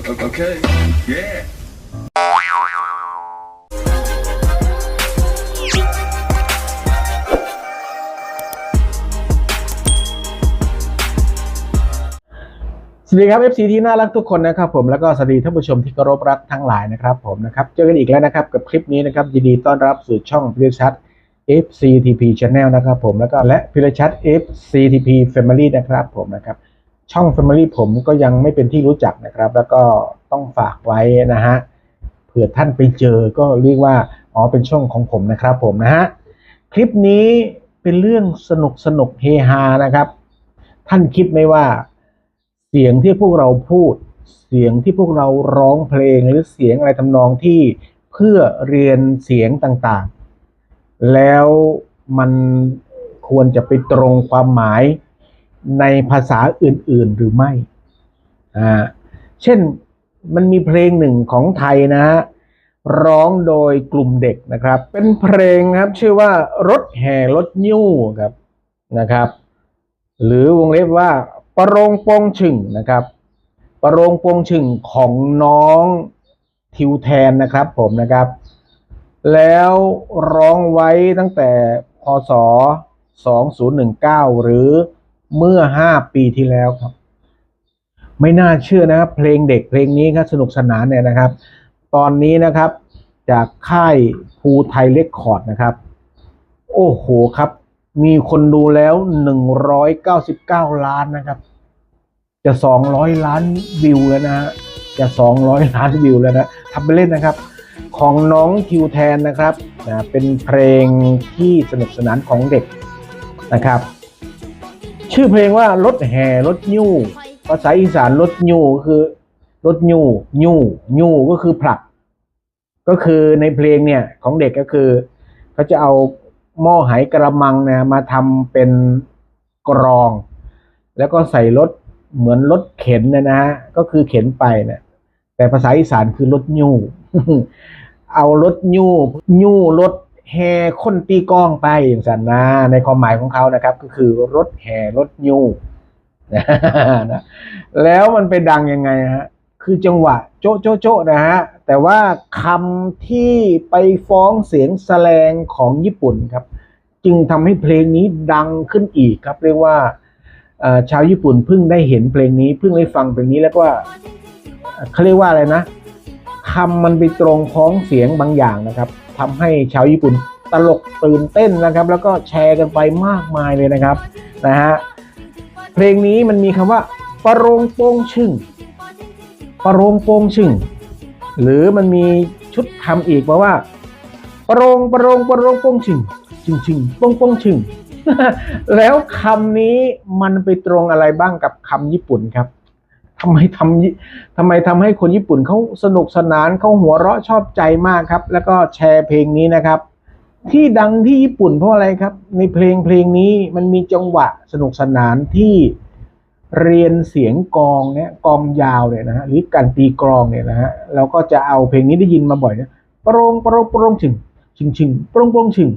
Okay. Yeah. สวัสดีครับ FC ที่น่ารักทุกคนนะครับผมแล้วก็สวัสดีท่านผู้ชมที่เคารพรักทั้งหลายนะครับผมนะครับเจอกันอีกแล้วนะครับกับคลิปนี้นะครับยินดีต้อนรับสู่ช่องพิรชัด FCTP Channel นะครับผมแล้วก็และพิรชัด FCTP Family นะครับผมนะครับ ช่อง Family ผมก็ยังไม่เป็นที่รู้จักนะครับ แล้วก็ต้องฝากไว้นะฮะเผื่อท่านไปเจอก็เรียกว่าอ๋อเป็นช่องของผมนะครับผมนะฮะคลิปนี้เป็นเรื่องสนุกสนุกเฮฮานะครับ ท่านคิดไหมว่า เสียงที่พวกเราพูด เสียงที่พวกเราร้องเพลงหรือเสียงอะไรทำนองที่เพื่อเรียนเสียงต่างๆ แล้วมันควรจะไปตรงความหมาย ในภาษาอื่น ๆหรือไม่อ่าเช่นมันมีเพลงหนึ่งของไทยนะฮะร้องโดยกลุ่มเด็กนะครับ เป็นเพลงครับชื่อว่ารถแห่รถยิ้วครับนะครับ หรือวงเล็บว่าประโรงโปงชึ่งนะครับประโรงโปงชึ่งของน้องทิวแทนนะครับผมนะครับ แล้วร้องไว้ตั้งแต่พศ 2019 หรือ เมื่อ 5 ปีที่แล้วครับ ไม่น่าเชื่อนะครับ เพลงเด็กเพลงนี้ครับสนุกสนานเนี่ยนะครับ ตอนนี้นะครับจากค่ายภูไทยเรคคอร์ดนะครับ โอ้โหครับ มีคนดูแล้วหนึ่งร้อยเก้าสิบเก้าล้านนะครับ จะสองร้อยล้านวิวแล้วนะฮะจะสองร้อยล้านวิวแล้วนะทำไปเล่นนะครับ ของน้องทิวแทนนะครับนะเป็นเพลงที่สนุกสนานของเด็กนะครับ ชื่อเพลงว่ารถแห่รถยิ้วภาษาอีสานรถยิ้วก็คือรถยิ้วยิ้วยิ้วก็คือผลัก ก็คือในเพลงเนี่ยของเด็กก็คือเขาจะเอาหม้อไหกระมังเนี่ยมาทำเป็นกรอง แล้วก็ใส่รถเหมือนรถเข็นนยนะฮะก็คือเข็นไปเนี่ยแต่ภาษาอีสานคือรถยูเอารถยูยูรถ แห่คนตีกล้องไปอย่างสันนะในความหมายของเขานะครับ ก็คือรถแห่รถยูนะแล้วมันไปดังยังไงฮะคือจังหวะโจ๊ะโจ๊ะโจ๊ะนะฮะแต่ว่าคำที่ไปฟ้องเสียงแสลงของญี่ปุ่นครับ จึงทำให้เพลงนี้ดังขึ้นอีกครับ เรียกว่าชาวญี่ปุ่นเพิ่งได้เห็นเพลงนี้เพิ่งได้ฟังเพลงนี้แล้วก็เขาเรียกว่าอะไรนะคำมันไปตรงพ้องเสียงบางอย่างนะครับ ทำให้ชาวญี่ปุ่นตลกตื่นเต้นนะครับ แล้วก็แชร์กันไปมากมายเลยนะครับนะฮะเพลงนี้มันมีคำว่าปะโรงโปงชึ่งปะโรงโปงชึ่งหรือมันมีชุดคำอีกมาว่าปะโรงปะโรงปะโรงโปงชึ่งชึ่งชึ่งโปงโปงชึ่งแล้วคำนี้มันไปตรงอะไรบ้างกับคำญี่ปุ่นครับ ทำไมทำทำไมทำให้คนญี่ปุ่นเขาสนุกสนานเขาหัวเราะชอบใจมากครับ แล้วก็แชร์เพลงนี้นะครับ ที่ดังที่ญี่ปุ่นเพราะอะไรครับ ในเพลงเพลงนี้มันมีจังหวะสนุกสนานที่เรียนเสียงกองเนี่ยกองยาวเนี่ยนะฮะหรือการตีกลองเนี่ยนะฮะเราก็จะเอาเพลงนี้ได้ยินมาบ่อยนะปะโรงปรงปรงชึงชึงชึงปรงปรงชึง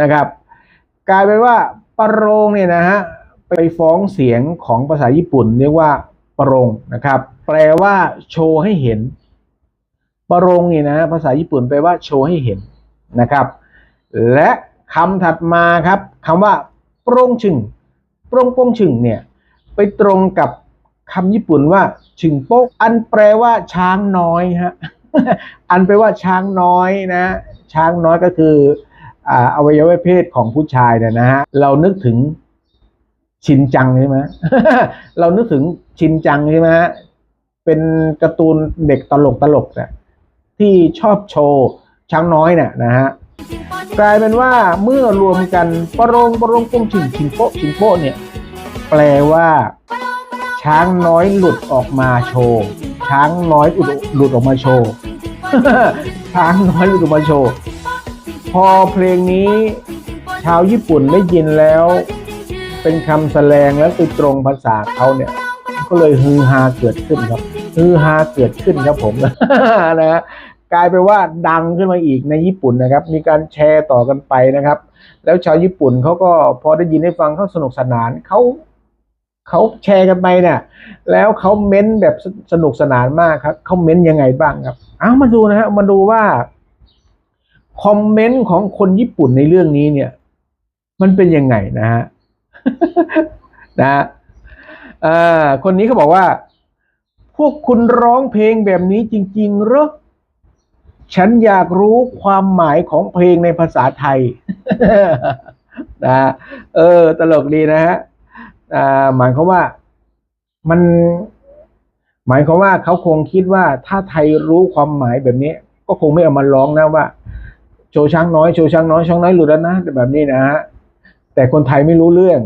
นะครับ กลายเป็นว่าปรงเนี่ยนะฮะไปฟ้องเสียงของภาษาญี่ปุ่น เรียกว่า ปะรงนะครับ แปลว่า โชว์ให้เห็นปะรงเนี่ยนะภาษาญี่ปุ่นแปลว่าโชว์ให้เห็นนะครับ และคำถัดมาครับคำว่าโปรงชึงโปรงโปงชึงเนี่ยไปตรงกับคำญี่ปุ่นว่าชึงโป๊กอันแปลว่าช้างน้อยฮะอันแปลว่าช้างน้อยนะ ช้างน้อยก็คือออวัยวะเพศของผู้ชายเนี่ยนะฮะเรานึกถึง ชินจังใช่ไหมเรานึกถึงชินจังใช่ไหมฮะเป็นการ์ตูนเด็กตลกตลกเนี่ยที่ชอบโชว์ช้างน้อยเนี่ยนะฮะกลายเป็นว่าเมื่อรวมกันปะโรงปะโรงปุ้งชิงชิงโปะชิงโปะเนี่ยแปลว่า ช้างน้อยหลุดออกมาโชว์ช้างน้อยหลุดออกมาโชว์ช้างน้อยหลุดออกมาโชว์พอเพลงนี้ชาวญี่ปุ่นได้ยินแล้ว เป็นคำแสดงแล้วไปตรงภาษาเขาเนี่ย ก็เลยฮือฮาเกิดขึ้นครับฮือฮาเกิดขึ้นครับผมนะฮะกลายเป็นว่าดังขึ้นมาอีกในญี่ปุ่นนะครับ มีการแชร์ต่อกันไปนะครับ แล้วชาวญี่ปุ่นเขาก็พอได้ยินได้ฟังเขาสนุกสนานเขาเขาแชร์กันไปเนี่ยแล้วเขาเม้นแบบสสนุกสนานมากครับเขาเม้นยังไงบ้างครับเอามาดูนะฮะมาดูว่าคอมเมนต์ของคนญี่ปุ่นในเรื่องนี้เนี่ย มันเป็นยังไงนะฮะ นะอ่าคนนี้เขาบอกว่า พวกคุณร้องเพลงแบบนี้จริงๆเหรอฉันอยากรู้ความหมายของเพลงในภาษาไทยนะเออ ตลกดีนะฮะอ่าหมายความว่ามัน หมายความว่าเขาคงคิดว่าถ้าไทยรู้ความหมายแบบนี้ ก็คงไม่เอามาร้องนะว่า โชว์ช้างน้อยโชว์ช้างน้อยช้างน้อยหลุดแล้วนะแบบนี้นะฮะแต่คนไทยไม่รู้เรื่อง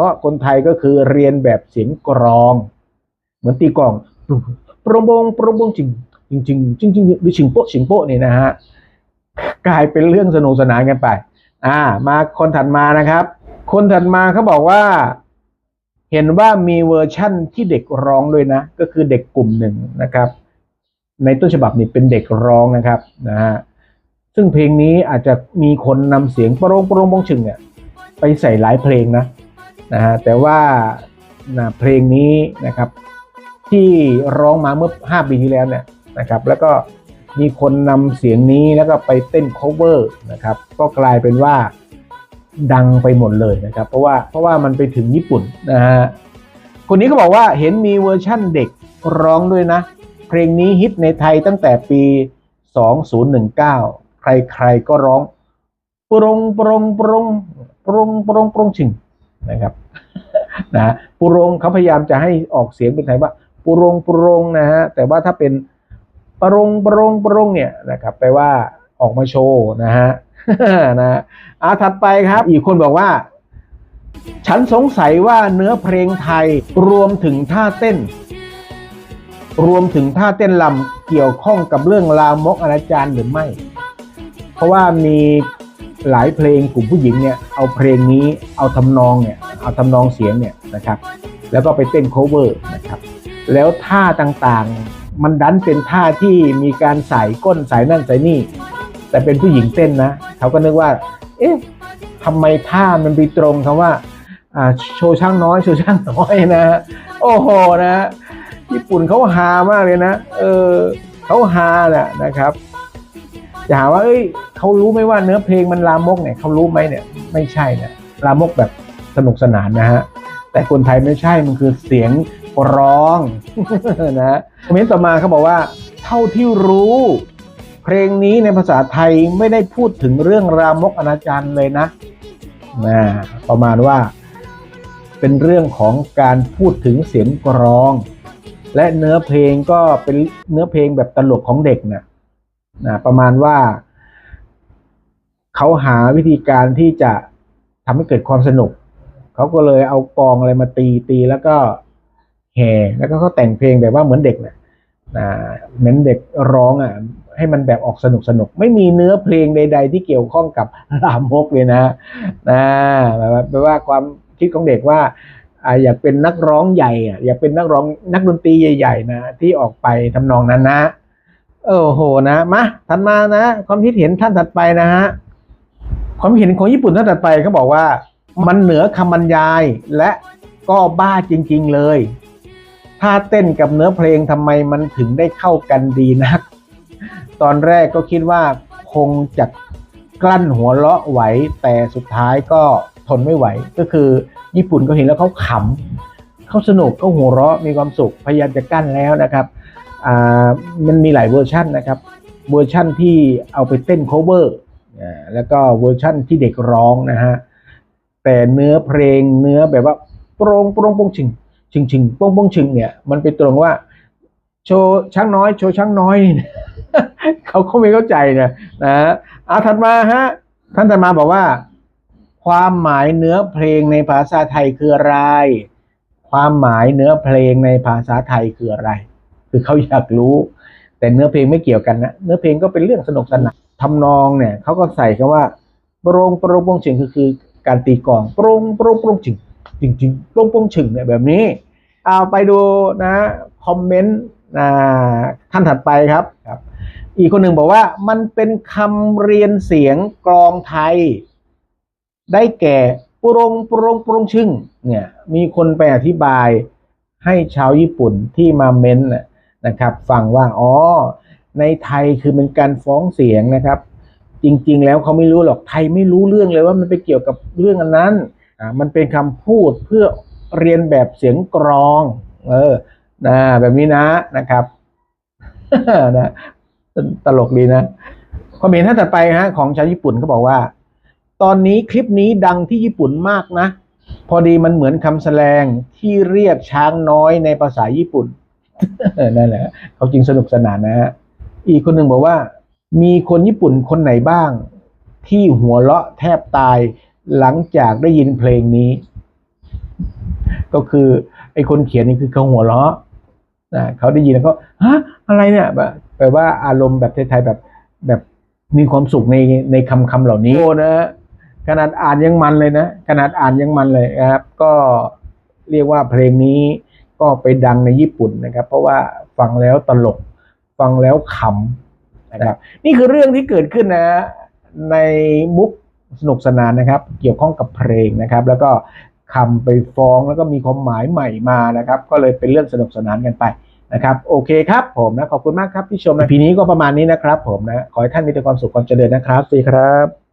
ราะคนไทยก็คือเรียนแบบเสียงกรอง เหมือนตีกลองโปรงโปรงโปรงโปรงจริงจริงจริงจริงจริงหรือชิงโป๊ะชิงโป๊ะนี่นะฮะกลายเป็นเรื่องสนุกสนานกันไป อ่า มาคนถัดมานะครับ คนถัดมาเขาบอกว่า เห็นว่ามีเวอร์ชั่นที่เด็กร้องด้วยนะ ก็คือเด็กกลุ่มหนึ่งนะครับ ในต้นฉบับนี่เป็นเด็กร้องนะครับนะฮะซึ่งเพลงนี้อาจจะมีคนนำเสียงโปรงโปรงโปรงชึงเนี่ยไปใส่หลายเพลงนะ นะฮะแต่ว่านะเพลงนี้นะครับ ที่ร้องมาเมื่อ 5 ปีที่แล้วเนี่ยนะครับ แล้วก็มีคนนำเสียงนี้แล้วก็ไปเต้น cover นะครับ ก็กลายเป็นว่าดังไปหมดเลยนะครับ เพราะว่าเพราะว่ามันไปถึงญี่ปุ่นนะฮะคนนี้ก็บอกว่าเห็นมีเวอร์ชั่นเด็กร้องด้วยนะ เพลงนี้ฮิตในไทยตั้งแต่ปี 2019 ใครๆก็ร้อง ปรงปรงปรงปรงปรงปรงชิง นะครับนะปุรงเขาพยายามจะให้ออกเสียงเป็นไทยว่า ปุรงปุรงนะฮะแต่ว่าถ้าเป็นปรงปรงปรงเนี่ยนะครับแปลว่าออกมาโชว์นะฮะนะอ่าถัดไปครับ อีกคนบอกว่า ฉันสงสัยว่าเนื้อเพลงไทยรวมถึงท่าเต้น รวมถึงท่าเต้นลำเกี่ยวข้องกับเรื่องลามกอนาจารหรือไม่ เพราะว่ามี หลายเพลงกลุ่มผู้หญิงเนี่ยเอาเพลงนี้เอาทำนองเนี่ยเอาทำนองเสียงเนี่ยนะครับ แล้วก็ไปเต้น cover นะครับ แล้วท่าต่างๆมันดันเป็นท่าที่มีการใส่ก้นใส่นั่นใส่นี่ แต่เป็นผู้หญิงเต้นนะเขาก็นึกว่า เอ๊ะทำไมท่ามันไปตรงคำว่าอ่าโชว์ช่างน้อยโชว์ช่างน้อยนะฮะโอ้โหนะฮะญี่ปุ่นเขาฮามากเลยนะ เออเขาฮาน่ะนะครับ จะหาว่าเอ้ยเขารู้ไหมว่าเนื้อเพลงมันลามกเนี่ยเขารู้ไหมเนี่ยไม่ใช่นะลามกแบบสนุกสนานนะฮะแต่คนไทยไม่ใช่มันคือเสียงร้องนะฮะคอมเมนต์ต่อมาเขาบอกว่า เท่าที่รู้ เพลงนี้ในภาษาไทยไม่ได้พูดถึงเรื่องรามกอนาจารเลยนะนะประมาณว่า เป็นเรื่องของการพูดถึงเสียงกรอง และเนื้อเพลงก็เป็นเนื้อเพลงแบบตลกของเด็กนะ นะประมาณว่า เขาหาวิธีการที่จะทำให้เกิดความสนุก เขาก็เลยเอากองอะไรมาตีตีแล้วก็แห่แล้วก็เขาแต่งเพลงแบบว่าเหมือนเด็กนะนะเหมือนเด็กร้องอะให้มันแบบออกสนุกสนุก ไม่มีเนื้อเพลงใด ๆ ที่เกี่ยวข้องกับลามกเลยนะนะแบบว่าแปลว่าความคิดของเด็กว่าอ่าอยากเป็นนักร้องใหญ่อะอยากเป็นนักร้องนักดนตรีใหญ่ ๆ นะ ที่ออกไปทำนองนั้นนะ โอ้โหนะมาถัดมานะ ความคิดเห็นท่านถัดไปนะฮะความเห็นของญี่ปุ่นท่านถัดไปเขาบอกว่า มันเหนือคำบรรยายและก็บ้าจริง ๆเลยถ้าเต้นกับเนื้อเพลงทำไมมันถึงได้เข้ากันดีนัก ตอนแรกก็คิดว่าคงจะกลั้นหัวเราะไหว แต่สุดท้ายก็ทนไม่ไหว ก็คือญี่ปุ่นก็เห็นแล้วเขาขำเขาสนุกเขาหัวเราะมีความสุขพยายามจะกั้นแล้วนะครับ มันมีหลายเวอร์ชันนะครับ เวอร์ชั่นที่เอาไปเต้น cover อ่าแล้วก็เวอร์ชั่นที่เด็กร้องนะฮะ แต่เนื้อเพลงเนื้อแบบว่าโปรงโปรงโปรงชิงชิงชิงโปรงโปรงชิงเนี่ยมันไปตรงว่าโชว์ช้างน้อย โชว์ช้างน้อย เขาเขาไม่เข้าใจนะนะอาถัดมาฮะท่านถัดมาบอกว่า ความหมายเนื้อเพลงในภาษาไทยคืออะไร ความหมายเนื้อเพลงในภาษาไทยคืออะไร คือเขาอยากรู้ แต่เนื้อเพลงไม่เกี่ยวกันนะเนื้อเพลงก็เป็นเรื่องสนุกสนานทำนองเนี่ยเขาก็ใส่คำว่าโปรงโปรงโปรงชิงคือคือการตีกลองโปรงโปรงโปรงชิงจริงจริงโปรงโปรงชิงเนี่ยแบบนี้ เอาไปดูนะคอมเมนต์นะท่านถัดไปครับครับ อีกคนหนึ่งบอกว่ามันเป็นคำเรียนเสียงกลองไทย ได้แก่ปรงปรงปรงชึ่งเนี่ยมีคนไปอธิบายให้ชาวญี่ปุ่นที่มาเม้นต์ นะครับฟังว่าอ๋อในไทยคือเป็นการฟ้องเสียงนะครับ จริงๆ แล้วเขาไม่รู้หรอกไทยไม่รู้เรื่องเลยว่ามันไปเกี่ยวกับเรื่องอันนั้นอ่ามันเป็นคำพูดเพื่อเรียนแบบเสียงกรองเออนะแบบนี้นะนะครับนะตลกดีนะความเห็นท่านถัดไปฮะของชาวญี่ปุ่นเขาบอกว่า ตอนนี้คลิปนี้ดังที่ญี่ปุ่นมากนะ พอดีมันเหมือนคำแสดงที่เรียกช้างน้อยในภาษาญี่ปุ่น นั่นแหละเขาจริงสนุกสนานนะฮะอีกคนหนึ่งบอกว่า มีคนญี่ปุ่นคนไหนบ้าง ที่หัวเราะแทบตายหลังจากได้ยินเพลงนี้ ก็คือ ไอ้คนเขียนนี่คือเขาหัวเราะนะเขาได้ยินแล้วก็ฮะอะไรเนี่ยแบบแปลว่าอารมณ์แบบไทยๆแบบแบบมีความสุขในในคำคำเหล่านี้โอ้นะขนาดอ่านยังมันเลยนะขนาดอ่านยังมันเลยนะครับ ก็เรียกว่าเพลงนี้ ก็ไปดังในญี่ปุ่นนะครับ เพราะว่าฟังแล้วตลก ฟังแล้วขำนะครับ นี่คือเรื่องที่เกิดขึ้นนะในมุกสนุกสนานนะครับ เกี่ยวข้องกับเพลงนะครับ แล้วก็คำไปฟ้องแล้วก็มีความหมายใหม่มานะครับ ก็เลยเป็นเรื่องสนุกสนานกันไปนะครับ โอเคครับผมนะ ขอบคุณมากครับที่ชมนะพีนี้ก็ประมาณนี้นะครับผมนะ ขอให้ท่านมีแต่ความสุขความเจริญนะครับสวัสดีครับ